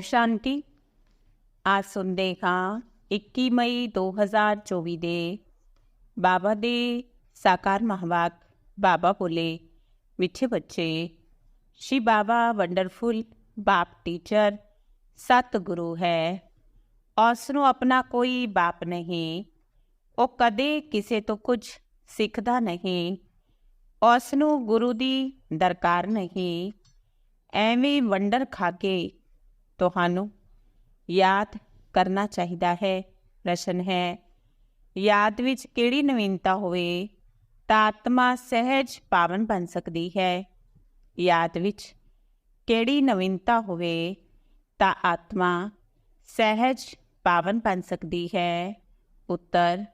ਓਮ ਸ਼ਾਂਤੀ ਆ ਸੁਣਦੇ ਹਾਂ 21 ਮਈ 2024 ਦੇ ਬਾਬਾ ਦੇ ਸਾਕਾਰ ਮਹਵਾਕ ਬਾਬਾ ਬੋਲੇ ਮਿੱਠੇ ਬੱਚੇ ਸ਼੍ਰੀ ਬਾਬਾ ਵੰਡਰਫੁਲ ਬਾਪ ਟੀਚਰ ਸਤ ਗੁਰੂ ਹੈ ਉਸ ਨੂੰ ਆਪਣਾ ਕੋਈ ਬਾਪ ਨਹੀਂ ਉਹ ਕਦੇ ਕਿਸੇ ਤੋਂ ਕੁਝ ਸਿੱਖਦਾ ਨਹੀਂ ਉਸ ਨੂੰ ਗੁਰੂ ਦੀ ਦਰਕਾਰ ਨਹੀਂ ਐਵੇਂ ਵੰਡਰ ਖਾ ਕੇ ਤੁਹਾਨੂੰ ਯਾਦ ਕਰਨਾ ਚਾਹੀਦਾ ਹੈ ਪ੍ਰਸ਼ਨ ਹੈ ਯਾਦ ਵਿੱਚ ਕਿਹੜੀ ਨਵੀਨਤਾ ਹੋਵੇ ਤਾਂ ਆਤਮਾ ਸਹਿਜ ਪਾਵਨ ਬਣ ਸਕਦੀ ਹੈ ਯਾਦ ਵਿੱਚ ਕਿਹੜੀ ਨਵੀਨਤਾ ਹੋਵੇ ਤਾਂ ਆਤਮਾ ਸਹਿਜ ਪਾਵਨ ਬਣ ਸਕਦੀ ਹੈ ਉੱਤਰ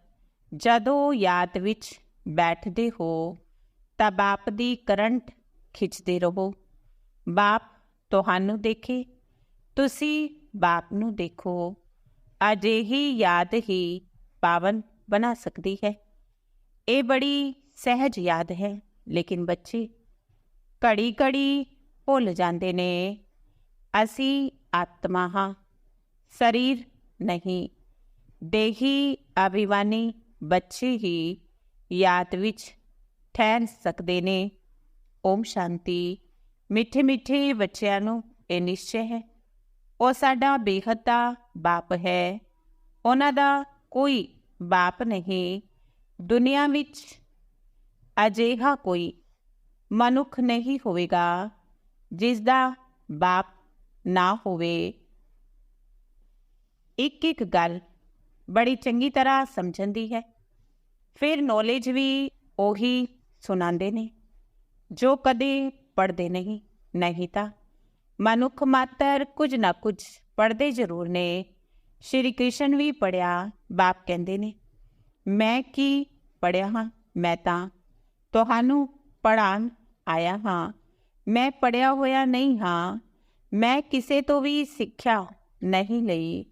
ਜਦੋਂ ਯਾਦ ਵਿੱਚ ਬੈਠਦੇ ਹੋ ਤਾਂ ਬਾਪ ਦੀ ਕਰੰਟ ਖਿੱਚਦੇ ਰਹੋ ਬਾਪ ਤੁਹਾਨੂੰ ਦੇਖੇ ਤੁਸੀਂ ਬਾਪ ਨੂੰ ਦੇਖੋ, ਅਜਿਹੀ ਯਾਦ ਹੀ ਪਾਵਨ ਬਣਾ ਸਕਦੀ ਹੈ। ਇਹ ਬੜੀ ਸਹਿਜ ਯਾਦ ਹੈ, ਲੇਕਿਨ ਬੱਚੇ ਘੜੀ ਘੜੀ ਭੁੱਲ ਜਾਂਦੇ ਨੇ। ਅਸੀਂ ਆਤਮਾ ਹਾਂ, ਸਰੀਰ ਨਹੀਂ। ਦੇਹੀ ਅਭਿਵਾਨੀ ਬੱਚੇ ਹੀ ਯਾਦ ਵਿੱਚ ਠਹਿਰ ਸਕਦੇ ਨੇ। ਓਮ ਸ਼ਾਂਤੀ। ਮਿੱਠੇ ਮਿੱਠੇ ਬੱਚਿਆਂ ਨੂੰ ਇਹ ਨਿਸ਼ਚੈ ਹੈ। ਉਹ ਸਾਡਾ ਬੇਹੱਦ ਦਾ ਬਾਪ ਹੈ। ਉਹਨਾਂ ਦਾ ਕੋਈ ਬਾਪ ਨਹੀਂ। ਦੁਨੀਆ ਵਿੱਚ ਅਜਿਹਾ ਕੋਈ ਮਨੁੱਖ ਨਹੀਂ ਹੋਵੇਗਾ ਜਿਸ ਦਾ ਬਾਪ ਨਾ ਹੋਵੇ। ਇੱਕ ਇੱਕ ਗੱਲ ਬੜੀ ਚੰਗੀ ਤਰ੍ਹਾਂ ਸਮਝਣ ਦੀ ਹੈ। ਫਿਰ ਨੌਲੇਜ ਵੀ ਉਹੀ ਸੁਣਾਉਂਦੇ ਨੇ, ਜੋ ਕਦੇ ਪੜਦੇ ਨਹੀਂ ਨਹੀਂ ਤਾਂ ਮਨੁੱਖ ਮਾਤਰ ਕੁਝ ਨਾ ਕੁਝ ਪੜਦੇ ਜ਼ਰੂਰ ਨੇ। ਸ਼੍ਰੀ ਕ੍ਰਿਸ਼ਨ ਵੀ ਪੜਿਆ ਬਾਪ ਕਹਿੰਦੇ ਨੇ, ਮੈਂ ਕੀ ਪੜਿਆ ਹਾਂ? ਮੈਂ ਤਾਂ ਤੁਹਾਨੂੰ ਪੜਾਣ ਆਇਆ ਹਾਂ। ਮੈਂ ਪੜਿਆ ਹੋਇਆ ਨਹੀਂ ਹਾਂ। ਮੈਂ ਕਿਸੇ ਤੋਂ ਵੀ ਸਿੱਖਿਆ ਨਹੀਂ ਲਈ।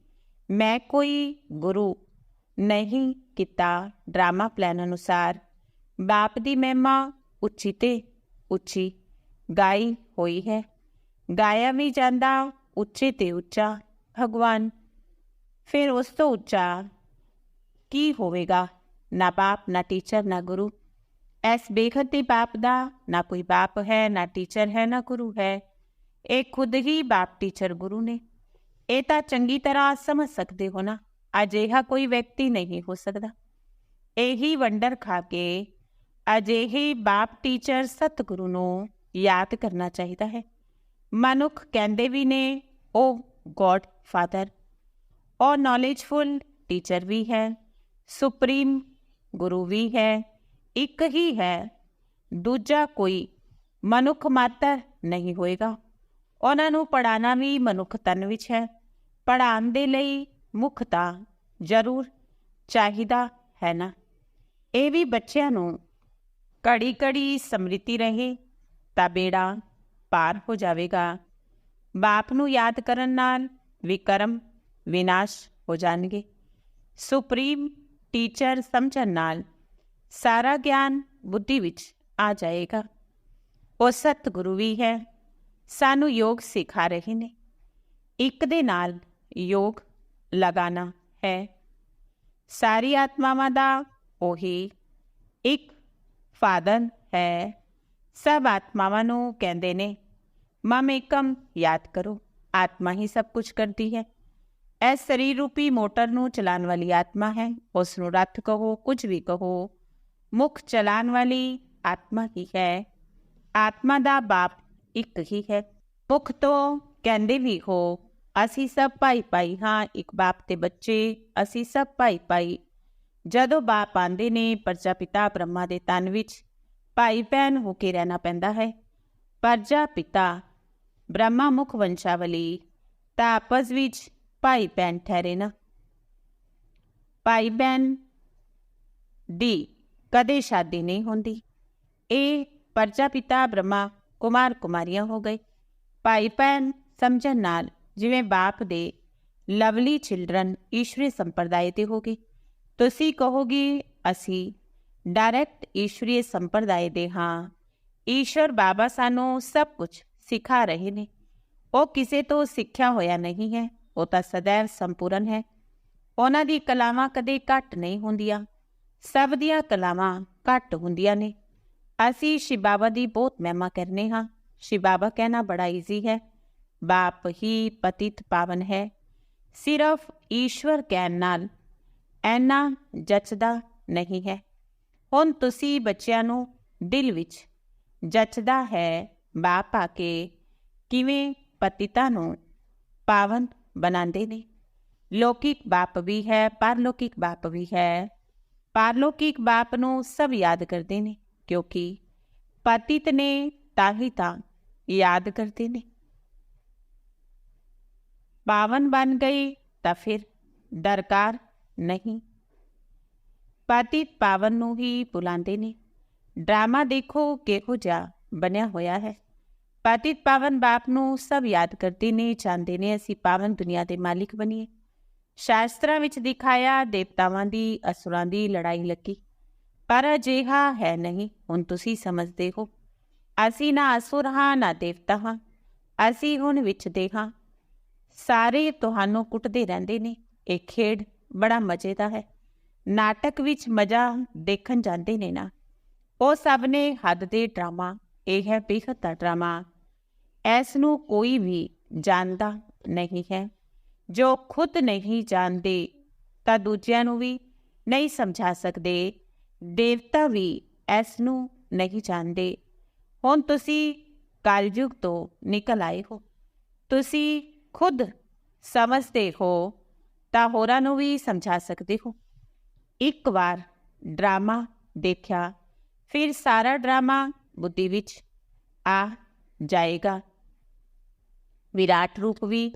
ਮੈਂ ਕੋਈ ਗੁਰੂ ਨਹੀਂ ਕੀਤਾ ਡਰਾਮਾ ਪਲਾਨ ਅਨੁਸਾਰ। ਬਾਪ ਦੀ ਮਹਿਮਾ ਉੱਚੀ ਤੇ ਉੱਚੀ ਗਾਈ ਹੋਈ ਹੈ। ਗਾਇਆ ਵੀ ਜਾਂਦਾ ਉੱਚੇ ਤੇ ਉੱਚਾ ਭਗਵਾਨ ਫਿਰ ਉਸ ਤੋਂ ਉੱਚਾ ਕੀ ਹੋਵੇਗਾ ਨਾ ਬਾਪ ਨਾ ਟੀਚਰ ਨਾ ਗੁਰੂ ਐਸ ਬੇਖਤ ਦੇ ਬਾਪ ਦਾ ਨਾ ਕੋਈ ਬਾਪ ਹੈ ਨਾ ਟੀਚਰ ਹੈ ਨਾ ਗੁਰੂ ਹੈ ਇਹ ਖੁਦ ਹੀ ਬਾਪ ਟੀਚਰ ਗੁਰੂ ਨੇ ਇਹ ਤਾਂ ਚੰਗੀ ਤਰ੍ਹਾਂ ਸਮਝ ਸਕਦੇ ਹੋ ਨਾ ਅਜਿਹਾ ਕੋਈ ਵਿਅਕਤੀ ਨਹੀਂ ਹੋ ਸਕਦਾ ਇਹੀ ਵੰਡਰ ਖਾ ਕੇ ਅਜਿਹੇ ਬਾਪ ਟੀਚਰ ਸਤਿਗੁਰੂ ਨੂੰ ਯਾਦ ਕਰਨਾ ਚਾਹੀਦਾ ਹੈ ਮਨੁੱਖ ਕਹਿੰਦੇ ਵੀ ਨੇ, ਉਹ ਗੋਡ ਫਾਦਰ। ਔਰ ਨੌਲੇਜਫੁਲ ਟੀਚਰ ਵੀ ਹੈ, ਸੁਪਰੀਮ ਗੁਰੂ ਵੀ ਹੈ, ਇੱਕ ਹੀ ਹੈ। ਦੂਜਾ ਕੋਈ ਮਨੁੱਖ ਮਾਤਰ ਨਹੀਂ ਹੋਏਗਾ। ਉਹਨਾਂ ਨੂੰ ਪੜਾਣਾ ਵੀ ਮਨੁੱਖ ਤਨ ਵਿੱਚ ਹੈ। ਪੜਾਉਣ ਦੇ ਲਈ ਮੁੱਖ ਤਾਂ ਜ਼ਰੂਰ ਚਾਹੀਦਾ ਹੈ ਨਾ। ਇਹ ਵੀ ਬੱਚਿਆਂ ਨੂੰ ਘੜੀ ਘੜੀ ਸਮ੍ਰਿਤੀ ਰਹੇ ਤਾਂ ਬੇੜਾ ਪਾਰ ਹੋ ਜਾਵੇਗਾ ਬਾਪ ਨੂੰ ਯਾਦ ਕਰਨ ਨਾਲ ਵਿਕਰਮ ਵਿਨਾਸ਼ ਹੋ ਜਾਣਗੇ ਸੁਪਰੀਮ ਟੀਚਰ ਸਮਝਣ ਨਾਲ ਸਾਰਾ ਗਿਆਨ ਬੁੱਧੀ ਵਿੱਚ ਆ ਜਾਏਗਾ ਉਹ ਸਤਿਗੁਰੂ ਵੀ ਹੈ ਸਾਨੂੰ ਯੋਗ ਸਿਖਾ ਰਹੇ ਨੇ ਇੱਕ ਦੇ ਨਾਲ ਯੋਗ ਲਗਾਣਾ ਹੈ ਸਾਰੀ ਆਤਮਾਵਾਂ ਦਾ ਉਹੀ ਇੱਕ ਫਾਦਰ ਹੈ ਸਭ ਆਤਮਾਵਾਂ ਨੂੰ ਕਹਿੰਦੇ ਨੇ ਮਮ ਏਕਮ ਯਾਦ ਕਰੋ ਆਤਮਾ ਹੀ ਸਭ ਕੁਝ ਕਰਦੀ ਹੈ ਇਹ ਸਰੀਰ ਰੂਪੀ ਮੋਟਰ ਨੂੰ ਚਲਾਉਣ ਵਾਲੀ ਆਤਮਾ ਹੈ ਉਸ ਨੂੰ ਰੱਥ ਕਹੋ ਕੁਝ ਵੀ ਕਹੋ ਮੁਖ ਚਲਾਉਣ ਵਾਲੀ ਆਤਮਾ ਹੀ ਹੈ ਆਤਮਾ ਦਾ ਬਾਪ ਇੱਕ ਹੀ ਹੈ ਮੁਖ ਤੋਂ ਕਹਿੰਦੇ ਵੀ ਹੋ ਅਸੀਂ ਸਭ ਭਾਈ ਭਾਈ ਹਾਂ ਇੱਕ ਬਾਪ ਤੇ ਬੱਚੇ ਅਸੀਂ ਸਭ ਭਾਈ ਭਾਈ ਜਦੋਂ ਬਾਪ ਆਂਦੇ ਨੇ ਪਰਜਾ ਪਿਤਾ ਬ੍ਰਹਮਾ ਦੇ ਤਨ ਵਿੱਚ ਭਾਈ ਭੈਣ ਹੋ ਕੇ ਰਹਿਣਾ ਪੈਂਦਾ ਹੈ ਪਰਜਾ ਪਿਤਾ ਬ੍ਰਹਮਾ ਮੁਖ ਵੰਸ਼ਾਵਲੀ ਤਾਂ ਆਪਸ ਵਿੱਚ ਭਾਈ ਭੈਣ ਠਹਿਰੇ ਨਾ। ਭਾਈ ਭੈਣ ਦੀ ਕਦੇ ਸ਼ਾਦੀ ਨਹੀਂ ਹੁੰਦੀ। ਇਹ ਪਰਜਾ ਪਿਤਾ ਬ੍ਰਹਮਾ ਕੁਮਾਰ ਕੁਮਾਰੀਆਂ ਹੋ ਗਏ। ਭਾਈ ਭੈਣ ਸਮਝਣ ਨਾਲ ਜਿਵੇਂ ਬਾਪ ਦੇ ਲਵਲੀ ਚਿਲਡਰਨ ਈਸ਼ਵਰੀ ਸੰਪਰਦਾਇ ਤੇ ਹੋ ਗਏ। ਤੁਸੀਂ ਕਹੋਗੇ, ਅਸੀਂ ਡਾਇਰੈਕਟ ਈਸ਼ਵਰੀ ਸੰਪਰਦਾਇ ਦੇ ਹਾਂ। ਈਸ਼ਵਰ ਬਾਬਾ ਸਾਨੂੰ ਸਭ ਕੁਝ ਸਿਖਾ ਰਹੇ ਨੇ। ਉਹ ਕਿਸੇ ਤੋਂ ਸਿੱਖਿਆ ਹੋਇਆ ਨਹੀਂ ਹੈ। ਉਹ ਤਾਂ ਸदैव ਸੰਪੂਰਨ ਹੈ। ਉਹਨਾਂ ਦੀ ਕਲਾਵਾਂ ਕਦੇ ਘੱਟ ਨਹੀਂ ਹੁੰਦੀਆਂ। ਸਭ ਦੀਆਂ ਕਲਾਵਾਂ ਘੱਟ ਹੁੰਦੀਆਂ ਨੇ। ਅਸੀਂ ਸ਼ਿਵ ਬਾਬਾ ਦੀ ਬਹੁਤ ਮਹਿਮਾ ਕਰਨੇ ਹਾਂ। ਸ਼ਿਵ ਬਾਬਾ ਕਹਿਣਾ ਬੜਾ ਈਜ਼ੀ ਹੈ। ਬਾਪ ਹੀ ਪਤਿਤ ਪਾਵਨ ਹੈ। ਸਿਰਫ ਈਸ਼ਵਰ ਕਹਿਣ ਨਾਲ ਐਨਾ ਜੱਚਦਾ ਨਹੀਂ ਹੈ। ਹੁਣ ਤੁਸੀਂ ਬੱਚਿਆਂ ਨੂੰ ਦਿਲ ਵਿੱਚ ਜੱਚਦਾ ਹੈ ਬਾਪ ਆ ਕੇ ਕਿਵੇਂ ਪਤਿਤਾ ਨੂੰ ਪਾਵਨ ਬਣਾਉਂਦੇ ਨੇ। ਲੌਕਿਕ ਬਾਪ ਵੀ ਹੈ, ਪਰਲੌਕਿਕ ਬਾਪ ਵੀ ਹੈ। ਪਰਲੌਕਿਕ ਬਾਪ ਨੂੰ ਸਭ ਯਾਦ ਕਰਦੇ ਨੇ ਕਿਉਂਕਿ ਪਤਿਤ ਨੇ ਤਾਂ ਹੀ ਤਾਂ ਯਾਦ ਕਰਦੇ ਨੇ। ਪਾਵਨ ਬਣ ਗਈ ਤਾਂ ਫਿਰ ਦਰਕਾਰ ਨਹੀਂ। ਪਤਿਤ ਪਾਵਨ ਨੂੰ ਹੀ ਬੁਲਾਉਂਦੇ ਨੇ। ਡਰਾਮਾ ਦੇਖੋ ਕਿਹੋ ਜਿਹਾ ਬਣਿਆ ਹੋਇਆ ਹੈ। ਪਤਿਤ ਪਾਵਨ ਬਾਪ ਨੂੰ ਸਭ ਯਾਦ ਕਰਦੇ ਨੇ ਚਾਹੁੰਦੇ ਨੇ, ਅਸੀਂ ਪਾਵਨ ਦੁਨੀਆ ਦੇ ਮਾਲਿਕ ਬਣੀਏ। ਸ਼ਾਸਤਰਾਂ ਵਿੱਚ ਦਿਖਾਇਆ ਦੇਵਤਾਵਾਂ ਦੀ, ਅਸੁਰਾਂ ਦੀ ਲੜਾਈ ਲੱਗੀ। ਪਰ ਅਜਿਹਾ ਹੈ ਨਹੀਂ, ਹੁਣ ਤੁਸੀਂ ਸਮਝਦੇ ਹੋ। ਅਸੀਂ ਨਾ ਅਸੁਰ ਹਾਂ, ਨਾ ਦੇਵਤਾ ਹਾਂ। ਅਸੀਂ ਹੁਣ ਵਿੱਚ ਦੇ ਹਾਂ। ਸਾਰੇ ਤੁਹਾਨੂੰ ਕੁੱਟਦੇ ਰਹਿੰਦੇ ਨੇ। ਇਹ ਖੇਡ ਬੜਾ ਮਜ਼ੇ ਦਾ ਹੈ। ਨਾਟਕ ਵਿੱਚ ਮਜ਼ਾ ਦੇਖਣ ਜਾਂਦੇ ਨੇ ਨਾ। ਉਹ ਸਭ ਨੇ ਹੱਦ ਦੇ ਡਰਾਮਾ। ਇਹ ਹੈ ਬੇਹੱਦ ਦਾ ਡਰਾਮਾ। ਇਸ ਨੂੰ ਕੋਈ ਵੀ ਜਾਣਦਾ ਨਹੀਂ ਹੈ। ਜੋ ਖੁਦ ਨਹੀਂ ਜਾਣਦੇ, ਤਾਂ ਦੂਜਿਆਂ ਨੂੰ ਵੀ ਨਹੀਂ ਸਮਝਾ ਸਕਦੇ। ਦੇਵਤਾ ਵੀ ਐਸ ਨੂੰ ਨਹੀਂ ਜਾਣਦੇ। ਹੁਣ ਤੁਸੀਂ ਕਲਯੁਗ ਤੋਂ ਨਿਕਲ ਆਏ ਹੋ। ਤੁਸੀਂ ਖੁਦ ਸਮਝਦੇ ਹੋ, ਤਾਂ ਹੋਰਾਂ ਨੂੰ ਵੀ ਸਮਝਾ ਸਕਦੇ ਹੋ। ਇੱਕ ਵਾਰ ਡਰਾਮਾ ਦੇਖਿਆ, ਫਿਰ ਸਾਰਾ ਡਰਾਮਾ ਬੁੱਧੀ ਵਿੱਚ ਆ ਜਾਏਗਾ। ਵਿਰਾਟ ਰੂਪ ਵੀ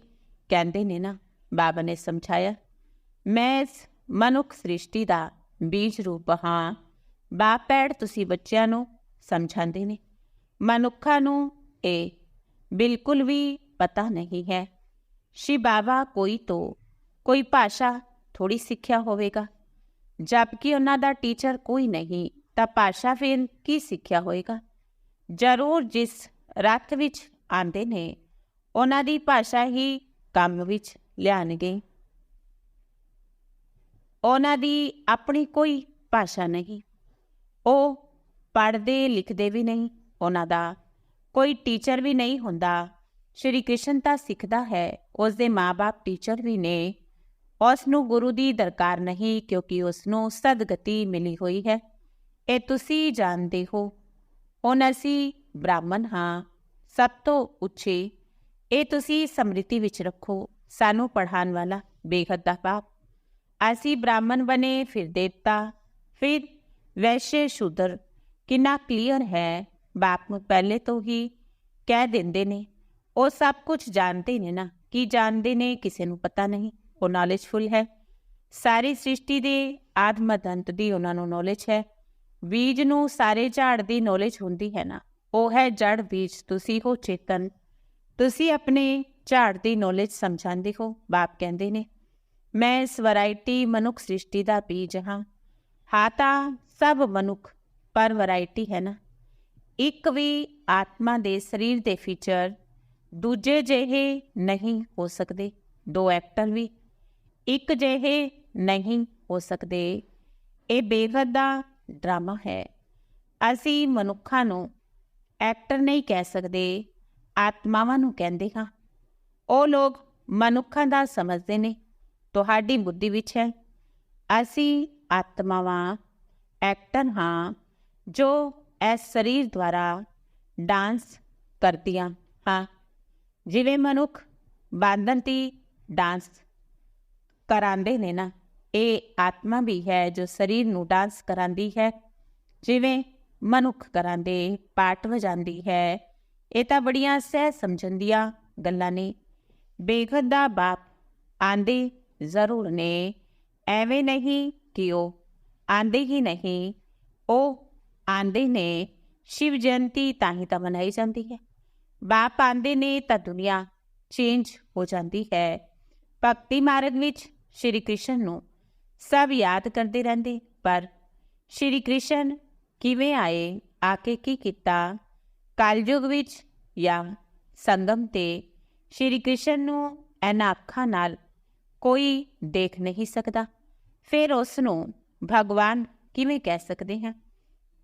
ਕਹਿੰਦੇ ਨੇ ਨਾ, ਬਾਬਾ ਨੇ ਸਮਝਾਇਆ, ਮੈਂ ਇਸ ਮਨੁੱਖ ਸ੍ਰਿਸ਼ਟੀ ਦਾ ਬੀਜ ਰੂਪ ਹਾਂ। ਬਾਪੈੜ ਤੁਸੀਂ ਬੱਚਿਆਂ ਨੂੰ ਸਮਝਾਉਂਦੇ ਨੇ। ਮਨੁੱਖਾਂ ਨੂੰ ਇਹ ਬਿਲਕੁਲ ਵੀ ਪਤਾ ਨਹੀਂ ਹੈ। ਸ਼ੀ ਬਾਬਾ ਕੋਈ ਤੋਂ ਕੋਈ ਭਾਸ਼ਾ ਥੋੜੀ ਸਿੱਖਿਆ ਹੋਵੇਗਾ। ਜਦਕਿ ਉਹਨਾਂ ਦਾ ਟੀਚਰ ਕੋਈ ਨਹੀਂ, ਤਾਂ ਭਾਸ਼ਾ ਫਿਰ ਕੀ ਸਿੱਖਿਆ ਹੋਏਗਾ ਜ਼ਰੂਰ ਜਿਸ ਰੱਥ ਵਿੱਚ ਆਂਦੇ ਨੇ ਉਹਨਾਂ ਦੀ ਭਾਸ਼ਾ ਹੀ ਕੰਮ ਵਿੱਚ ਲਿਆਣਗੇ ਉਹਨਾਂ ਦੀ ਆਪਣੀ ਕੋਈ ਭਾਸ਼ਾ ਨਹੀਂ। ਉਹ ਪੜ੍ਹਦੇ ਲਿਖਦੇ ਵੀ ਨਹੀਂ, ਉਹਨਾਂ ਦਾ ਕੋਈ ਟੀਚਰ ਵੀ ਨਹੀਂ ਹੁੰਦਾ। ਸ਼੍ਰੀ ਕ੍ਰਿਸ਼ਨ ਤਾਂ ਸਿੱਖਦਾ ਹੈ ਉਸ ਦੇ ਮਾਪੇ ਟੀਚਰ ਵੀ ਨੇ। ਉਸ ਨੂੰ ਗੁਰੂ ਦੀ ਦਰਕਾਰ ਨਹੀਂ, ਕਿਉਂਕਿ ਉਸ ਨੂੰ ਸਦਗਤੀ ਮਿਲੀ ਹੋਈ ਹੈ। ਇਹ ਤੁਸੀਂ ਜਾਣਦੇ ਹੋ, ਹੁਣ ਅਸੀਂ ਬ੍ਰਾਹਮਣ ਹਾਂ, ਸਭ ਤੋਂ ਉੱਚੇ ਇਹ ਤੁਸੀਂ ਸਮ੍ਰਿਤੀ ਵਿੱਚ ਰੱਖੋ। ਸਾਨੂੰ ਪੜ੍ਹਾਉਣ ਵਾਲਾ ਬੇਹੱਦ ਦਾ ਬਾਪ ਅਸੀਂ ਬ੍ਰਾਹਮਣ ਬਣੇ, ਫਿਰ ਦੇਵਤਾ, ਫਿਰ ਵੈਸ਼ੇ ਸ਼ੂਦਰ। ਕਿੰਨਾ ਕਲੀਅਰ ਹੈ, ਬਾਪ ਨੂੰ ਪਹਿਲੇ ਤੋਂ ਹੀ ਕਹਿ ਦਿੰਦੇ ਨੇ। ਉਹ ਸਭ ਕੁਝ ਜਾਣਦੇ ਨੇ ਨਾ। ਕੀ ਜਾਣਦੇ ਨੇ ਕਿਸੇ ਨੂੰ ਪਤਾ ਨਹੀਂ। ਉਹ ਨੌਲੇਜਫੁਲ ਹੈ। ਸਾਰੀ ਸ੍ਰਿਸ਼ਟੀ ਦੇ ਆਦਮਦੰਤ ਦੀ ਉਹਨਾਂ ਨੂੰ ਨੌਲੇਜ ਹੈ। ਬੀਜ ਨੂੰ ਸਾਰੇ ਝਾੜ ਦੀ ਨੌਲੇਜ ਹੁੰਦੀ ਹੈ ਨਾ। ਉਹ ਹੈ ਜੜ ਬੀਜ। ਤੁਸੀਂ ਹੋ ਚੇਤਨ। ਤੁਸੀਂ ਆਪਣੇ ਝਾੜ ਦੀ ਨੌਲੇਜ ਸਮਝਾਉਂਦੇ ਹੋ, ਬਾਪ ਕਹਿੰਦੇ ਨੇ। ਮੈਂ ਇਸ ਵੈਰਾਈਟੀ ਮਨੁੱਖ ਸ੍ਰਿਸ਼ਟੀ ਦਾ ਬੀਜ ਹਾਂ। ਹਾਂ ਤਾਂ ਸਭ ਮਨੁੱਖ ਪਰ ਵੈਰਾਈਟੀ ਹੈ ਨਾ। ਇੱਕ ਵੀ ਆਤਮਾ ਦੇ ਸਰੀਰ ਦੇ ਫੀਚਰ ਦੂਜੇ ਜਿਹੇ ਨਹੀਂ ਹੋ ਸਕਦੇ, ਦੋ ਐਕਟਰ ਵੀ। ਇੱਕ ਜਿਹੇ ਨਹੀਂ ਹੋ ਸਕਦੇ, ਇਹ ਬੇਹੱਦ ਦਾ ਡਰਾਮਾ ਹੈ। ਅਸੀਂ ਮਨੁੱਖਾਂ ਨੂੰ ਐਕਟਰ ਨਹੀਂ ਕਹਿ ਸਕਦੇ ਆਤਮਾਵਾਂ ਨੂੰ ਕਹਿੰਦੇ ਹਾਂ। ਉਹ ਲੋਕ ਮਨੁੱਖਾਂ ਦਾ ਸਮਝਦੇ ਨੇ। ਤੁਹਾਡੀ ਬੁੱਧੀ ਵਿੱਚ ਹੈ। ਅਸੀਂ ਆਤਮਾਵਾਂ ਐਕਟਰ ਹਾਂ, ਜੋ ਇਸ ਸਰੀਰ ਦੁਆਰਾ ਡਾਂਸ ਕਰਦੀਆਂ ਹਾਂ। ਜਿਵੇਂ ਮਨੁੱਖ ਬਾਂਦਨ ਦੀ ਡਾਂਸ ਕਰਾਂਦੇ ਨੇ ਨਾ, ਇਹ ਆਤਮਾ ਵੀ ਹੈ ਜੋ ਸਰੀਰ ਨੂੰ ਡਾਂਸ ਕਰਾਂਦੀ ਹੈ। ਜਿਵੇਂ ਮਨੁੱਖ ਕਰਾਂਦੇ ਪਾਟ ਵਜਾਉਂਦੀ ਹੈ। ਇਹ ਤਾਂ ਬੜੀਆਂ ਸਹਿ ਸਮਝਣ ਦੀਆਂ ਗੱਲਾਂ ਨੇ। ਬੇਖਦ ਦਾ ਬਾਪ ਆਂਦੇ ਜ਼ਰੂਰ ਨੇ, ਐਵੇਂ ਨਹੀਂ ਕਿ ਉਹ ਆਂਦੇ ਹੀ ਨਹੀਂ, ਉਹ ਆਂਦੇ ਨੇ, ਸ਼ਿਵ ਜਯੰਤੀ ਤਾਂ ਹੀ ਤਾਂ ਮਨਾਈ ਜਾਂਦੀ ਹੈ। ਬਾਪ ਆਂਦੇ ਨੇ ਤਾਂ ਦੁਨੀਆ ਚੇਂਜ ਹੋ ਜਾਂਦੀ ਹੈ। ਭਗਤੀ ਮਾਰਗ ਵਿੱਚ ਸ਼੍ਰੀ ਕ੍ਰਿਸ਼ਨ ਨੂੰ ਸਭ ਯਾਦ ਕਰਦੇ ਰਹਿੰਦੇ, ਪਰ ਸ਼੍ਰੀ ਕ੍ਰਿਸ਼ਨ ਕਿਵੇਂ ਆਏ, ਆ ਕੇ ਕੀ ਕੀਤਾ? ਕਲਯੁਗ ਵਿੱਚ ਜਾਂ ਸੰਗਮ ਤੇ ਸ਼੍ਰੀ ਕ੍ਰਿਸ਼ਨ ਨੂੰ ਇਹਨਾਂ ਅੱਖਾਂ ਨਾਲ ਕੋਈ ਦੇਖ ਨਹੀਂ ਸਕਦਾ। ਫਿਰ ਉਸ ਨੂੰ ਭਗਵਾਨ ਕਿਵੇਂ ਕਹਿ ਸਕਦੇ ਹਾਂ?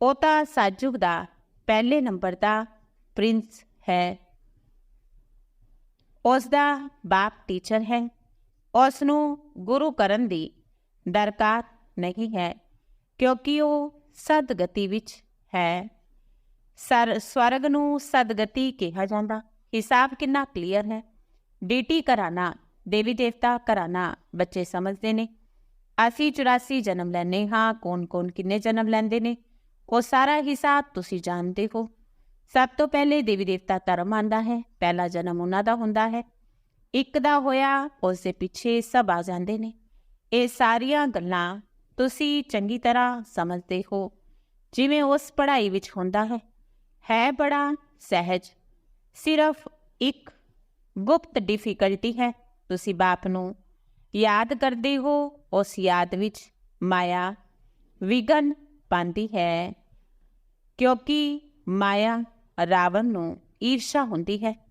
ਉਹ ਤਾਂ ਸਾਜੁਗ ਦਾ ਪਹਿਲੇ ਨੰਬਰ ਦਾ ਪ੍ਰਿੰਸ ਹੈ। ਉਸ ਦਾ ਬਾਪ ਟੀਚਰ ਹੈ। ਉਸ ਨੂੰ ਗੁਰੂ ਕਰਨ ਦੀ ਦਰਕਾਰ ਨਹੀਂ ਹੈ, ਕਿਉਂਕਿ ਉਹ ਸਦ ਗਤੀ ਵਿੱਚ ਹੈ। ਸਰ, ਸਵਰਗ ਨੂੰ ਸਦਗਤੀ ਕਿਹਾ ਜਾਂਦਾ। ਹਿਸਾਬ ਕਿੰਨਾ ਕਲੀਅਰ ਹੈ? ਡੀਟੀ ਕਰਾਣਾ ਦੇਵੀ ਦੇਵਤਾ ਕਰਾਣਾ ਬੱਚੇ ਸਮਝਦੇ ਨੇ। ਅਸੀਂ 84 ਜਨਮ ਲੈਨੇ ਹਾਂ, ਕੌਣ-ਕੌਣ ਕਿੰਨੇ ਜਨਮ ਲੈਂਦੇ ਨੇ? ਉਹ ਸਾਰਾ ਹਿਸਾਬ ਤੁਸੀਂ ਜਾਣਦੇ ਹੋ। ਸਭ ਤੋਂ ਪਹਿਲੇ ਦੇਵੀ ਦੇਵਤਾ ਧਰਮ ਆਂਦਾ ਹੈ, ਪਹਿਲਾ ਜਨਮ ਉਹਨਾਂ ਦਾ ਹੁੰਦਾ ਹੈ। ਇੱਕ ਦਾ ਹੋਇਆ ਉਸ ਦੇ ਪਿੱਛੇ ਸਭ ਆ ਜਾਂਦੇ ਨੇ। ਇਹ ਸਾਰੀਆਂ ਗੱਲਾਂ ਤੁਸੀਂ ਚੰਗੀ ਤਰ੍ਹਾਂ ਸਮਝਦੇ ਹੋ। ਜਿਵੇਂ ਉਸ ਪੜ੍ਹਾਈ ਵਿੱਚ ਹੁੰਦਾ ਹੈ। ਹੈ ਬੜਾ ਸਹਿਜ। ਸਿਰਫ ਇੱਕ ਗੁਪਤ ਡਿਫਿਕਲਟੀ ਹੈ। ਤੁਸੀਂ ਬਾਪ ਨੂੰ ਯਾਦ ਕਰਦੇ ਹੋ, ਉਸ ਯਾਦ ਵਿੱਚ ਮਾਇਆ ਵਿਗਨ ਪਾਉਂਦੀ ਹੈ। ਕਿਉਂਕਿ ਮਾਇਆ ਰਾਵਣ ਨੂੰ ਈਰਸ਼ਾ ਹੁੰਦੀ ਹੈ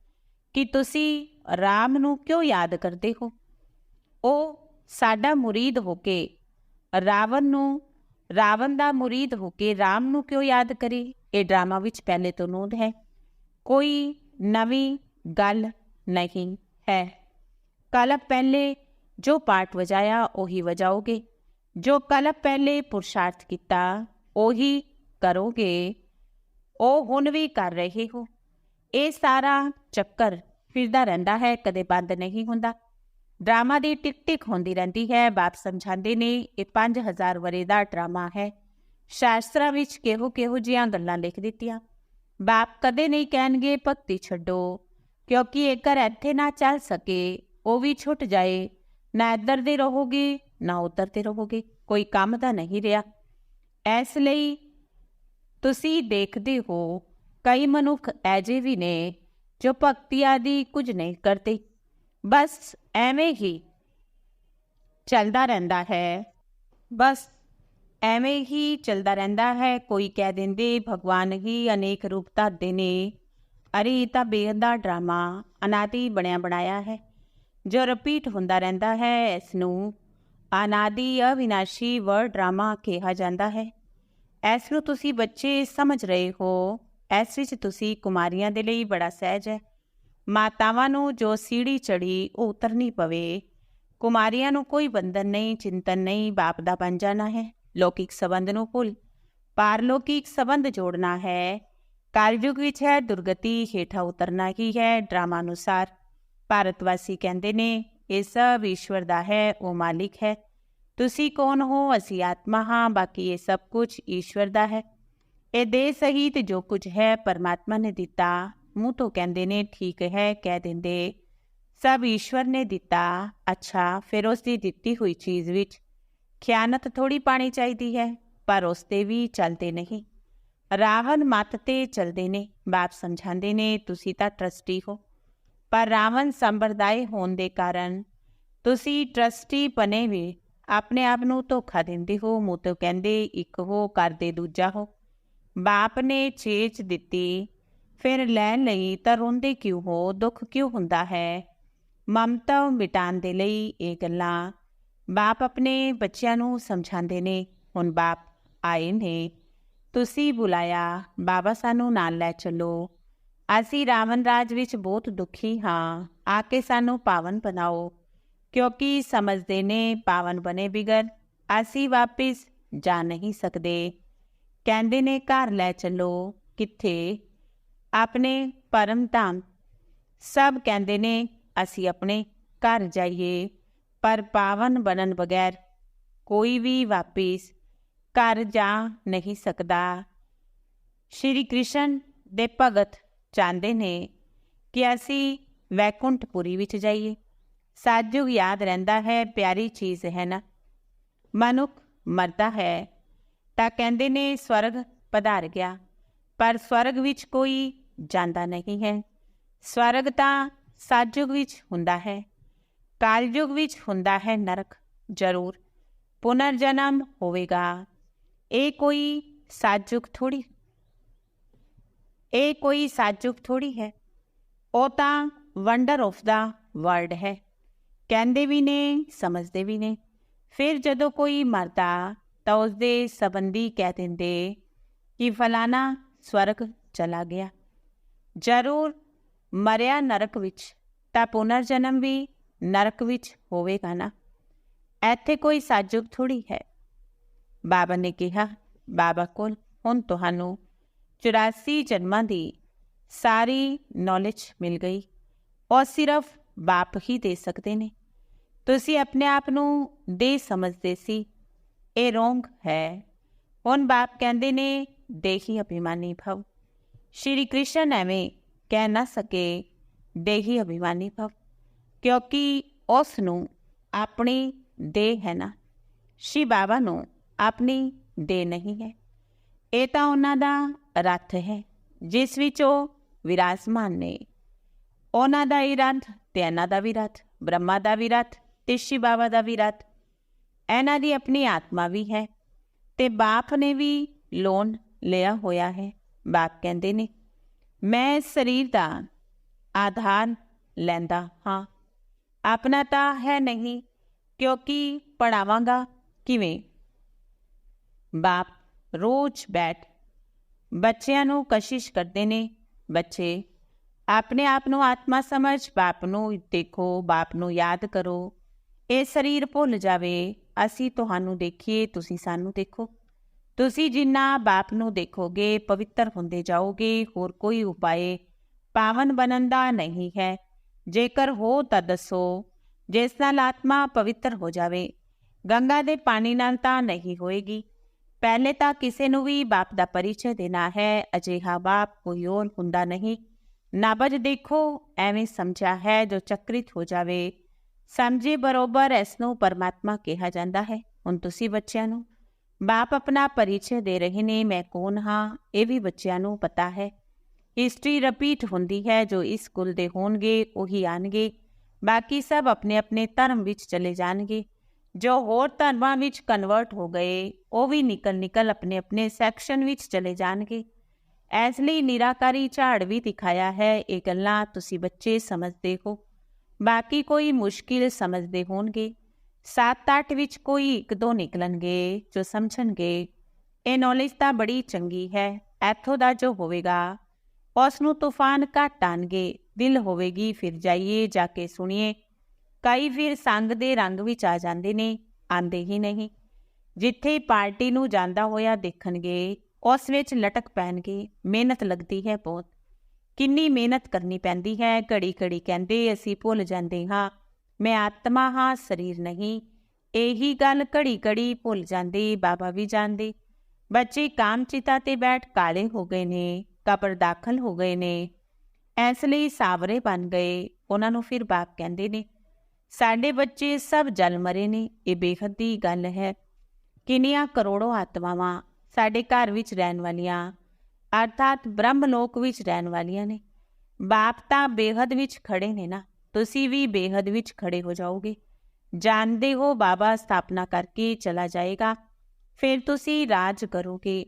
ਕਿ ਤੁਸੀਂ ਰਾਮ ਨੂੰ ਕਿਉਂ ਯਾਦ ਕਰਦੇ ਹੋ? ਉਹ ਸਾਡਾ ਮੁਰੀਦ ਹੋ ਕੇ ਰਾਵਣ ਨੂੰ, ਰਾਵਣ ਦਾ ਮੁਰੀਦ ਹੋ ਕੇ ਰਾਮ ਨੂੰ ਕਿਉਂ ਯਾਦ ਕਰੇ? ਇਹ ਡਰਾਮਾ ਵਿੱਚ ਪਹਿਲੇ ਤੋਂ ਨੋਟ ਹੈ। ਕੋਈ ਨਵੀਂ ਗੱਲ ਨਹੀਂ ਹੈ। ਕਲਪ ਪਹਿਲੇ ਜੋ ਪਾਠ ਵਜਾਇਆ, ਉਹੀ ਵਜਾਓਗੇ। ਜੋ ਕਲਪ ਪਹਿਲੇ ਪੁਰਸ਼ਾਰਥ ਕੀਤਾ, ਉਹੀ ਕਰੋਗੇ। ਉਹ ਹੁਣ ਵੀ ਕਰ ਰਹੇ ਹੋ। ਇਹ ਸਾਰਾ ਚੱਕਰ ਫਿਰਦਾ ਰਹਿੰਦਾ ਹੈ, ਕਦੇ ਬੰਦ ਨਹੀਂ ਹੁੰਦਾ। ਡਰਾਮਾ ਦੀ ਟਿਕ ਟਿਕ ਹੁੰਦੀ ਰਹਿੰਦੀ ਹੈ, ਬਾਪ ਸਮਝਾਉਂਦੇ ਨੇ, ਇਹ 5000 ਵਰੇ ਦਾ ਡਰਾਮਾ ਹੈ। ਸ਼ਾਸਤਰਾਂ ਵਿੱਚ ਕਿਹੋ ਕਿਹੋ ਜੀਆਂ ਗੱਲਾਂ ਲਿਖ ਦਿੱਤੀਆਂ? ਬਾਪ ਕਦੇ ਨਹੀਂ ਕਹਿਣਗੇ, ਭਗਤੀ ਛੱਡੋ, ਕਿਉਂਕਿ ਇਹ ਘਰ ਇੱਥੇ ਨਾ ਚੱਲ ਸਕੇ, ਉਹ ਵੀ ਛੁੱਟ ਜਾਏ। ਨਾ ਇੱਧਰ ਦੇ ਰਹੋਗੇ, ਨਾ ਉੱਧਰ ਦੇ ਰਹੋਗੇ। ਕੋਈ ਕੰਮ ਤਾਂ ਨਹੀਂ ਰਿਹਾ। ਇਸ ਲਈ ਤੁਸੀਂ ਦੇਖਦੇ ਹੋ, ਕਈ ਮਨੁੱਖ ਐਜੇ ਵੀ ਨੇ ਜੋ ਭਗਤੀ ਆਦਿ ਕੁਝ ਨਹੀਂ ਕਰਦੇ। ਬਸ ਐਵੇਂ ਹੀ ਚੱਲਦਾ ਰਹਿੰਦਾ ਹੈ। ਬਸ ਐਵੇਂ ਹੀ ਚੱਲਦਾ ਰਹਿੰਦਾ ਹੈ। ਕੋਈ ਕਹਿ ਦਿੰਦੇ, ਭਗਵਾਨ ਹੀ ਅਨੇਕ ਰੂਪ ਧਾਰਦੇ ਨੇ। ਅਰੇ, ਇਹ ਤਾਂ ਬੇਹਦਾ ਡਰਾਮਾ, ਅਨਾਦੀ ਬਣਿਆ ਬਣਾਇਆ ਹੈ। ਜੋ ਰਿਪੀਟ ਹੁੰਦਾ ਰਹਿੰਦਾ ਹੈ ਇਸ ਨੂੰ ਅਨਾਦੀ ਅਵਿਨਾਸ਼ੀ ਵਰਡ ਡਰਾਮਾ ਕਿਹਾ ਜਾਂਦਾ ਹੈ। ਇਸ ਨੂੰ ਤੁਸੀਂ ਬੱਚੇ ਸਮਝ ਰਹੇ ਹੋ। ਇਸ ਵਿੱਚ ਤੁਸੀਂ ਕੁਮਾਰੀਆਂ ਦੇ ਲਈ ਬੜਾ ਸਹਿਜ ਹੈ। ਮਾਤਾਵਾਂ ਨੂੰ ਜੋ ਸੀੜੀ ਚੜੀ, ਉਹ ਉਤਰਨੀ ਪਵੇ। ਕੁਮਾਰੀਆਂ ਨੂੰ ਕੋਈ ਬੰਧਨ ਨਹੀਂ, ਚਿੰਤਨ ਨਹੀਂ, ਬਾਪ ਦਾ ਬਣ ਜਾਣਾ ਹੈ। ਲੌਕਿਕ ਸਬੰਧ ਨੂੰ ਭੁੱਲ। ਪਾਰਲੌਕਿਕ ਸਬੰਧ ਜੋੜਨਾ ਹੈ। ਕਾਲਯੁਗ ਵਿੱਚ ਹੈ, ਦੁਰਗਤੀ ਹੇਠਾਂ ਉਤਰਨਾ ਹੀ ਹੈ, ਡਰਾਮਾ ਅਨੁਸਾਰ। ਭਾਰਤ ਵਾਸੀ ਕਹਿੰਦੇ ਨੇ ਇਹ ਸਭ ਈਸ਼ਵਰ ਦਾ ਹੈ, ਉਹ ਮਾਲਿਕ ਹੈ। ਤੁਸੀਂ ਕੌਣ ਹੋ? ਅਸੀਂ ਆਤਮਾ ਹਾਂ, ਬਾਕੀ ਇਹ ਸਭ ਕੁਝ ਈਸ਼ਵਰ ਦਾ ਹੈ। ਇਹ ਦੇ ਸਹਿਤ ਜੋ ਕੁਝ ਹੈ, ਪਰਮਾਤਮਾ ਨੇ ਦਿੱਤਾ। ਮੂੰਹ ਤੋਂ ਕਹਿੰਦੇ ਨੇ, ਠੀਕ ਹੈ, ਕਹਿ ਦਿੰਦੇ। ਸਭ ਈਸ਼ਵਰ ਨੇ ਦਿੱਤਾ। ਅੱਛਾ, ਫਿਰ ਉਸ ਦੀ ਦਿੱਤੀ ਹੋਈ ਚੀਜ਼ ਵਿੱਚ ਖਿਆਨਤ ਥੋੜੀ ਪਾਣੀ ਚਾਹੀਦੀ ਹੈ, ਪਰ ਉਸ ਤੇ ਵੀ ਚੱਲਦੇ ਨਹੀਂ। ਰਾਵਣ ਮਤ ਤੇ ਚੱਲਦੇ ਨੇ, ਬਾਪ ਸਮਝਾਉਂਦੇ ਨੇ, ਤੁਸੀਂ ਤਾਂ ਟਰਸਟੀ ਹੋ। ਪਰ ਰਾਵਣ ਸੰਪਰਦਾਇ ਹੋਣ ਦੇ ਕਾਰਨ ਤੁਸੀਂ ਟਰਸਟੀ ਬਣੇ ਵੀ, ਆਪਣੇ ਆਪ ਨੂੰ ਧੋਖਾ ਦਿੰਦੇ ਹੋ, ਮੂੰਹ ਤੋਂ ਕਹਿੰਦੇ, ਇੱਕ ਹੋ ਕਰਦੇ ਦੂਜਾ ਹੋ। ਬਾਪ ਨੇ ਛੇਚ ਦਿੱਤੀ, ਫਿਰ ਲੈਣ ਲਈ ਤਾਂ ਰੋਂਦੇ ਕਿਉਂ ਹੋ, ਦੁੱਖ ਕਿਉਂ ਹੁੰਦਾ ਹੈ? ਮਮਤਾ ਮਿਟਾਉਣ ਦੇ ਲਈ ਇਹ ਗੱਲਾਂ ਬਾਪ ਆਪਣੇ ਬੱਚਿਆਂ ਨੂੰ ਸਮਝਾਉਂਦੇ ਨੇ, ਹੁਣ ਬਾਪ, ਆਏ ਨੇ। ਤੁਸੀਂ ਬੁਲਾਇਆ, ਬਾਬਾ ਸਾਨੂੰ ਨਾਲ ਲੈ ਚੱਲੋ। ਅਸੀਂ ਰਾਵਣ ਰਾਜ ਵਿੱਚ ਬਹੁਤ ਦੁਖੀ ਹਾਂ। ਆ ਕੇ ਸਾਨੂੰ ਪਾਵਨ ਬਣਾਓ। ਕਿਉਂਕਿ ਸਮਝਦੇ ਨੇ ਪਾਵਨ ਬਣੇ ਬਿਗਰ ਅਸੀਂ ਵਾਪਿਸ ਜਾ ਨਹੀਂ ਸਕਦੇ। ਕਹਿੰਦੇ ਨੇ, ਘਰ ਲੈ ਚੱਲੋ। ਕਿੱਥੇ? ਆਪਣੇ ਪਰਮ ਧਾਮ। ਸਭ ਕਹਿੰਦੇ ਨੇ, ਅਸੀਂ ਆਪਣੇ ਘਰ ਜਾਈਏ। ਪਰ ਪਾਵਨ ਬਣਨ ਬਗੈਰ ਕੋਈ ਵੀ ਵਾਪਿਸ ਘਰ ਜਾ ਨਹੀਂ ਸਕਦਾ। ਸ਼੍ਰੀ ਕ੍ਰਿਸ਼ਨ ਦੇ ਭਗਤ ਚਾਹੁੰਦੇ ਨੇ ਕਿ ਅਸੀਂ ਵੈਕੁੰਠਪੁਰੀ ਵਿੱਚ ਜਾਈਏ। ਸਾਜੁਗ ਯਾਦ ਰਹਿੰਦਾ ਹੈ, ਪਿਆਰੀ ਚੀਜ਼ ਹੈ ਨਾ। ਮਨੁੱਖ ਮਰਦਾ ਹੈ ਤਾਂ ਕਹਿੰਦੇ ਨੇ ਸਵਰਗ ਪਧਾਰ ਗਿਆ, ਪਰ ਸਵਰਗ ਵਿੱਚ ਕੋਈ ਜਾਂਦਾ ਨਹੀਂ ਹੈ। ਸਵਰਗ ਤਾਂ ਸਾਜੁਗ ਵਿੱਚ ਹੁੰਦਾ ਹੈ। ਕਾਲਯੁਗ ਵਿੱਚ ਹੁੰਦਾ ਹੈ ਨਰਕ, ਜ਼ਰੂਰ। ਪੁਨਰ ਜਨਮ ਹੋਵੇਗਾ। ਇਹ ਕੋਈ ਸਾਜੁਗ ਥੋੜੀ ਇਹ ਕੋਈ ਸਾਜੁਗ ਥੋੜੀ ਹੈ। ਉਹ ਤਾਂ ਵੰਡਰ ਆਫ ਦਾ ਵਰਲਡ ਹੈ। ਕਹਿੰਦੇ ਵੀ ਨੇ, ਸਮਝਦੇ ਵੀ ਨੇ। ਫਿਰ ਜਦੋਂ ਕੋਈ ਮਰਦਾ, ਤਾਂ ਉਸ ਦੇ ਸੰਬੰਧੀ ਕਹਿ ਦਿੰਦੇ ਕਿ ਫਲਾਣਾ ਸਵਰਗ ਚਲਾ ਗਿਆ। ਜ਼ਰੂਰ, ਮਰਿਆ ਨਰਕ ਵਿੱਚ, ਤਾਂ ਪੁਨਰ ਜਨਮ ਵੀ ਨਰਕ ਵਿੱਚ ਹੋਵੇਗਾ ਨਾ? ਇੱਥੇ ਕੋਈ ਸਾਜੁਕ ਥੋੜੀ ਹੈ। ਬਾਬਾ ਨੇ ਕਿਹਾ, ਬਾਬਾ ਕੋਲ ਹੁਣ ਤੁਹਾਨੂੰ 84 ਜਨਮਾਂ ਦੀ ਸਾਰੀ ਨੌਲੇਜ ਮਿਲ ਗਈ। ਔਰ ਸਿਰਫ ਬਾਪ ਹੀ ਦੇ ਸਕਦੇ ਨੇ। ਤੁਸੀਂ ਆਪਣੇ ਆਪ ਨੂੰ ਦੇ ਸਮਝਦੇ ਸੀ। ਇਹ ਰੋਂਗ ਹੈ। ਹੁਣ ਬਾਪ ਕਹਿੰਦੇ ਨੇ, ਦੇਹੀ ਅਭਿਮਾਨੀ ਭਵ। ਸ਼੍ਰੀ ਕ੍ਰਿਸ਼ਨ ਐਵੇਂ ਕਹਿ ਨਾ ਸਕੇ, ਦੇਹੀ ਅਭਿਮਾਨੀ ਭਵ। ਕਿਉਂਕਿ ਉਸ ਨੂੰ ਆਪਣੀ ਦੇਹ ਹੈ ਨਾ। ਸ਼੍ਰੀ ਬਾਬਾ ਨੂੰ ਆਪਣੀ ਦੇ ਨਹੀਂ ਹੈ। ਇਹ ਤਾਂ ਉਹਨਾਂ ਦਾ ਰੱਥ ਹੈ, ਜਿਸ ਵਿੱਚ ਉਹ ਵਿਰਾਜਮਾਨ ਨੇ। ਉਹਨਾਂ ਦਾ ਹੀ ਰੱਥ ਤੇ ਇਹਨਾਂ ਦਾ ਵੀ ਰੱਥ, ਬ੍ਰਹਮਾ ਦਾ ਵੀ ਰੱਥ ਤੇ ਸ਼ਿਵ ਬਾਬਾ ਦਾ ਵੀ ਰੱਥ। ਇਹਨਾਂ ਦੀ ਆਪਣੀ ਆਤਮਾ ਵੀ ਹੈ ਤੇ ਬਾਪ ਨੇ ਵੀ ਲੋਨ ਲਿਆ ਹੋਇਆ ਹੈ। ਬਾਪ ਕਹਿੰਦੇ ਨੇ, ਮੈਂ ਸਰੀਰ ਦਾ ਆਧਾਰ ਲੈਂਦਾ ਹਾਂ ਆਪਣਾ ਤਾਂ ਹੈ ਨਹੀਂ, ਕਿਉਂਕਿ ਪੜਾਵਾਂਗਾ ਕਿਵੇਂ? ਬਾਪ, ਰੋਜ਼ ਬੈਠ। ਬੱਚਿਆਂ ਨੂੰ ਕਸ਼ਿਸ਼ ਕਰਦੇ ਨੇ ਬੱਚੇ। ਆਪਣੇ ਆਪ ਨੂੰ ਆਤਮਾ ਸਮਝ, ਬਾਪ ਨੂੰ ਦੇਖੋ, ਬਾਪ ਨੂੰ ਯਾਦ ਕਰੋ। ਇਹ ਸਰੀਰ ਭੁੱਲ ਜਾਵੇ। ਅਸੀਂ ਤੁਹਾਨੂੰ ਦੇਖੀਏ, ਤੁਸੀਂ ਸਾਨੂੰ ਦੇਖੋ। ਤੁਸੀਂ ਜਿੰਨਾ ਬਾਪ ਨੂੰ ਦੇਖੋਗੇ, ਪਵਿੱਤਰ ਹੁੰਦੇ ਜਾਓਗੇ, ਹੋਰ ਕੋਈ ਉਪਾਏ ਪਾਵਨ ਬਣਨ ਦਾ ਨਹੀਂ ਹੈ। ਜੇਕਰ ਹੋ ਤਾਂ ਦੱਸੋ ਜਿਸ ਨਾਲ ਆਤਮਾ ਪਵਿੱਤਰ ਹੋ ਜਾਵੇ, ਗੰਗਾ ਦੇ ਪਾਣੀ ਨਾਲ ਤਾਂ ਨਹੀਂ ਹੋਏਗੀ। ਪਹਿਲੇ ਤਾਂ ਕਿਸੇ ਨੂੰ ਵੀ ਬਾਪ ਦਾ ਪਰਿਚੈ ਦੇਣਾ ਹੈ, ਅਜਿਹਾ ਬਾਪ ਕੋਈ ਹੋਰ ਹੁੰਦਾ ਨਹੀਂ। ਨਾਬਜ ਦੇਖੋ, ਐਵੇਂ ਸਮਝਿਆ ਹੈ ਜੋ ਚੱਕਰਿਤ ਹੋ ਜਾਵੇ। ਸਮਝੇ ਬਰੋਬਰ ਇਸ ਨੂੰ ਪਰਮਾਤਮਾ ਕਿਹਾ ਜਾਂਦਾ ਹੈ। ਹੁਣ ਤੁਸੀਂ ਬੱਚਿਆਂ ਨੂੰ, ਬਾਪ ਆਪਣਾ ਪਰਿਚੈ ਦੇ ਰਹੇ ਨੇ, ਮੈਂ ਕੌਣ ਹਾਂ, ਇਹ ਵੀ ਬੱਚਿਆਂ ਨੂੰ ਪਤਾ ਹੈ। ਹਿਸਟਰੀ ਰਿਪੀਟ ਹੁੰਦੀ ਹੈ, ਜੋ ਇਸ ਕੁਲ ਦੇ ਹੋਣਗੇ, ਉਹੀ ਆਣਗੇ। ਬਾਕੀ ਸਭ ਆਪਣੇ ਆਪਣੇ ਧਰਮ ਵਿੱਚ ਚਲੇ ਜਾਣਗੇ। ਜੋ ਹੋਰ ਧਰਮਾਂ ਵਿੱਚ ਕਨਵਰਟ ਹੋ ਗਏ, ਉਹ ਵੀ ਨਿਕਲ ਨਿਕਲ ਆਪਣੇ ਆਪਣੇ ਸੈਕਸ਼ਨ ਵਿੱਚ ਚਲੇ ਜਾਣਗੇ। ਇਸ ਲਈ ਨਿਰਾਕਾਰੀ ਝਾੜ ਵੀ ਦਿਖਾਇਆ ਹੈ, ਇਹ ਗੱਲਾਂ ਤੁਸੀਂ ਬੱਚੇ ਸਮਝਦੇ ਹੋ। ਬਾਕੀ ਕੋਈ ਮੁਸ਼ਕਿਲ ਸਮਝਦੇ ਹੋਣਗੇ। 7-8 ਵਿੱਚ ਕੋਈ ਇੱਕ ਦੋ ਨਿਕਲਣਗੇ, ਜੋ ਸਮਝਣਗੇ। ਇਹ ਨੌਲੇਜ ਤਾਂ ਬੜੀ ਚੰਗੀ ਹੈ, ਇੱਥੋਂ ਦਾ ਜੋ ਹੋਵੇਗਾ ਉਸ ਨੂੰ ਤੂਫਾਨ ਘਟ ਆਣਗੇ, ਦਿਲ ਹੋਵੇਗੀ ਫਿਰ ਜਾਈਏ ਜਾ ਕੇ ਸੁਣੀਏ। ਕਈ ਫਿਰ ਸੰਗ ਦੇ ਰੰਗ ਵਿੱਚ ਆ ਜਾਂਦੇ ਨੇ, ਆਂਦੇ ਹੀ ਨਹੀਂ। ਜਿੱਥੇ ਪਾਰਟੀ ਨੂੰ ਜਾਂਦਾ ਹੋਇਆ ਦੇਖਣਗੇ, ਉਸ ਵਿੱਚ ਲਟਕ ਪੈਣਗੇ, ਮਿਹਨਤ ਲੱਗਦੀ ਹੈ ਬਹੁਤ। ਕਿੰਨੀ ਮਿਹਨਤ ਕਰਨੀ ਪੈਂਦੀ ਹੈ ਘੜੀ ਘੜੀ ਕਹਿੰਦੇ ਅਸੀਂ ਭੁੱਲ ਜਾਂਦੇ ਹਾਂ। ਮੈਂ ਆਤਮਾ ਹਾਂ, ਸਰੀਰ ਨਹੀਂ। ਇਹੀ ਗੱਲ ਘੜੀ ਘੜੀ ਭੁੱਲ ਜਾਂਦੇ, ਬਾਬਾ ਵੀ ਜਾਣਦੇ ਬੱਚੇ ਕਾਮਚਿਤਾ ਤੇ ਬੈਠ ਕਾਲੇ ਹੋ ਗਏ ਨੇ। ਕਬਰ ਦਾਖਲ ਹੋ ਗਏ ਨੇ। ਇਸ ਲਈ ਸਾਵਰੇ ਬਣ ਗਏ। ਉਹਨਾਂ ਨੂੰ ਫਿਰ ਬਾਪ ਕਹਿੰਦੇ ਨੇ, ਸਾਡੇ ਬੱਚੇ ਸਭ ਜਲ ਮਰੇ ਨੇ। ਇਹ ਬੇਹੱਦ ਦੀ ਗੱਲ ਹੈ। ਕਿੰਨੀਆਂ ਕਰੋੜੋ ਆਤਮਾਵਾਂ ਸਾਡੇ ਘਰ ਵਿੱਚ ਰਹਿਣ ਵਾਲੀਆਂ, ਅਰਥਾਤ ਬ੍ਰਹਮ ਲੋਕ ਵਿੱਚ ਰਹਿਣ ਵਾਲੀਆਂ ਨੇ। ਬਾਪ ਤਾਂ ਬੇਹੱਦ ਵਿੱਚ ਖੜੇ ਨੇ ਨਾ। ਤੁਸੀਂ ਵੀ ਬੇਹੱਦ ਵਿੱਚ ਖੜੇ ਹੋ ਜਾਓਗੇ। ਜਾਣਦੇ ਹੋ ਬਾਬਾ ਸਥਾਪਨਾ ਕਰਕੇ ਚਲਾ ਜਾਏਗਾ। ਫਿਰ ਤੁਸੀਂ ਰਾਜ ਕਰੋਗੇ।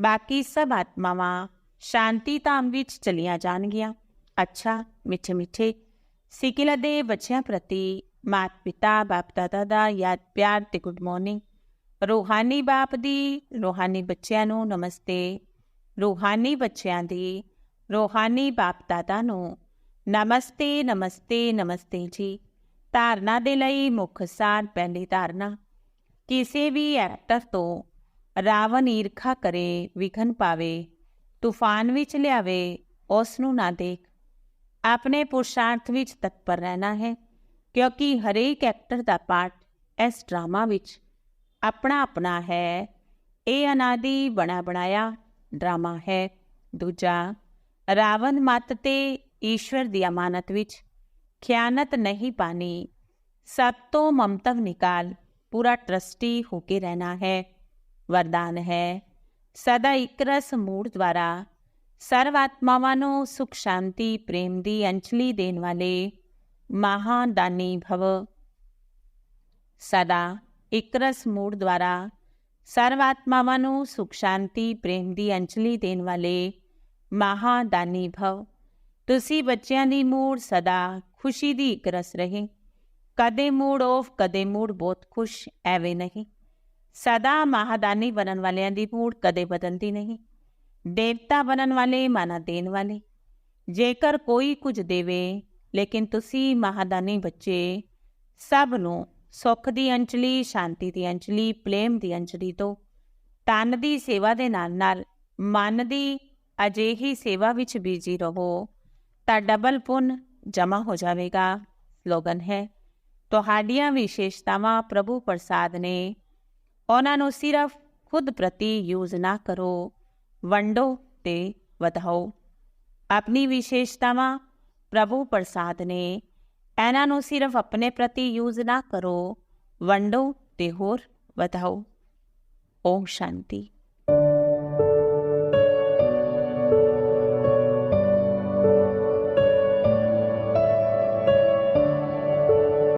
ਬਾਕੀ ਸਭ ਆਤਮਾਵਾਂ ਸ਼ਾਂਤੀ ਧਾਮ ਵਿੱਚ ਚਲੀਆਂ ਜਾਣਗੀਆਂ। ਅੱਛਾ, ਮਿੱਠੇ ਮਿੱਠੇ। ਸਿਕਿਲਾ ਦੇ ਬੱਚਿਆਂ ਪ੍ਰਤੀ ਮਾਤ ਪਿਤਾ, ਬਾਪ ਦਾਦਾ ਦਾ ਯਾਦ ਪਿਆਰ ਤੇ ਗੁੱਡ ਮਾਰਨਿੰਗ। ਰੂਹਾਨੀ ਬਾਪ ਦੀ, ਰੂਹਾਨੀ ਬੱਚਿਆਂ ਨੂੰ ਨਮਸਤੇ। ਰੂਹਾਨੀ ਬੱਚਿਆਂ ਦੀ, ਰੂਹਾਨੀ ਬਾਪ ਦਾਦਾ ਨੂੰ ਨਮਸਤੇ ਨਮਸਤੇ ਨਮਸਤੇ ਜੀ। ਧਾਰਨਾ ਦੇ ਲਈ ਮੁੱਖ ਸਾਰ ਪਹਿਲੀ ਧਾਰਨਾ। ਕਿਸੇ ਵੀ ਐਕਟਰ ਤੋਂ ਰਾਵਣ ਈਰਖਾ ਕਰੇ ਵਿਖਨ ਪਾਵੇ ਤੂਫਾਨ ਵਿੱਚ ਲਿਆਵੇ ਉਸ ਨੂੰ ਨਾ ਦੇਖ। ਆਪਣੇ ਪੁਰਸ਼ਾਰਥ ਵਿੱਚ ਤਤਪਰ ਰਹਿਣਾ ਹੈ, ਕਿਉਂਕਿ ਹਰੇਕ ਐਕਟਰ ਦਾ ਪਾਰਟ ਇਸ ਡਰਾਮਾ ਵਿੱਚ ਆਪਣਾ ਆਪਣਾ ਹੈ। ਇਹ ਅਨਾਦੀ ਬਣਾ ਬਣਾਇਆ ਡਰਾਮਾ ਹੈ। ਦੂਜਾ, ਰਾਵਣ ਮਤ ਤੇ ਈਸ਼ਵਰ ਦੀ ਅਮਾਨਤ ਵਿੱਚ ਖਿਆਨਤ ਨਹੀਂ ਪਾਣੀ। ਸਭ ਤੋਂ ਮਮਤਵ ਨਿਕਾਲ, ਪੂਰਾ ਟਰਸਟੀ ਹੋ ਕੇ ਰਹਿਣਾ ਹੈ। ਵਰਦਾਨ ਹੈ। ਸਦਾ ਇੱਕ ਰਸ ਮੂੜ ਦੁਆਰਾ ਸਰਵ ਆਤਮਾਵਾਂ ਨੂੰ ਸੁਖ ਸ਼ਾਂਤੀ, ਪ੍ਰੇਮ ਦੀ ਅੰਚਲੀ ਦੇਣ ਵਾਲੇ ਮਹਾਦਾਨੀ ਭਵ। ਸਦਾ ਇੱਕ ਰਸ ਮੂੜ ਦੁਆਰਾ ਸਰਵ ਆਤਮਾਵਾਂ ਨੂੰ ਸੁਖ ਸ਼ਾਂਤੀ, ਪ੍ਰੇਮ ਦੀ ਅੰਚਲੀ ਦੇਣ ਵਾਲੇ ਮਹਾਦਾਨੀ ਭਵ। ਤੁਸੀਂ ਬੱਚਿਆਂ ਦੀ ਮੂਡ ਸਦਾ ਖੁਸ਼ੀ ਦੀ ਇਕਰਸ ਰਹੇ। ਕਦੇ ਮੂਡ ਆਫ ਕਦੇ ਮੂਡ ਬਹੁਤ ਖੁਸ਼, ਐਵੇਂ ਨਹੀਂ। ਸਦਾ ਮਹਾਦਾਨੀ ਬਣਨ ਵਾਲਿਆਂ ਦੀ ਮੂਡ ਕਦੇ ਬਦਲਦੀ ਨਹੀਂ, ਦੇਵਤਾ ਬਣਨ ਵਾਲੇ ਮਾਨਾ ਦੇਣ ਵਾਲੇ। ਜੇਕਰ ਕੋਈ ਕੁਝ ਦੇਵੇ, ਲੇਕਿਨ ਤੁਸੀਂ ਮਹਾਦਾਨੀ ਬੱਚੇ, ਸਭ ਨੂੰ ਸੁੱਖ ਦੀ ਅੰਚਲੀ ਸ਼ਾਂਤੀ ਦੀ ਅੰਚਲੀ ਪ੍ਰੇਮ ਦੀ ਅੰਚਲੀ ਤੋਂ ਤਨ ਦੀ ਸੇਵਾ ਦੇ ਨਾਲ ਨਾਲ ਮਨ ਦੀ ਅਜਿਹੀ ਸੇਵਾ ਵਿੱਚ ਬੀਜੀ ਰਹੋ, ਤਾਂ ਡਬਲ ਪੁੰਨ ਜਮਾ ਹੋ ਜਾਵੇਗਾ। ਸਲੋਗਨ ਹੈ, ਤੁਹਾਡੀਆਂ ਵਿਸ਼ੇਸ਼ਤਾਵਾਂ ਪ੍ਰਭੂ ਪ੍ਰਸਾਦ ਨੇ ਉਹਨਾਂ ਨੂੰ ਸਿਰਫ ਖੁਦ ਪ੍ਰਤੀ ਯੂਜ਼ ਨਾ ਕਰੋ, ਵੰਡੋ ਤੇ ਵਧਾਓ। ਆਪਣੀ ਵਿਸ਼ੇਸ਼ਤਾਵਾਂ ਪ੍ਰਭੂ ਪ੍ਰਸਾਦ ਨੇ ਇਹਨਾਂ ਨੂੰ ਸਿਰਫ ਆਪਣੇ ਪ੍ਰਤੀ ਯੂਜ਼ ਨਾ ਕਰੋ, ਵੰਡੋ ਤੇ ਹੋਰ ਵਧਾਓ। ਓਮ ਸ਼ਾਂਤੀ।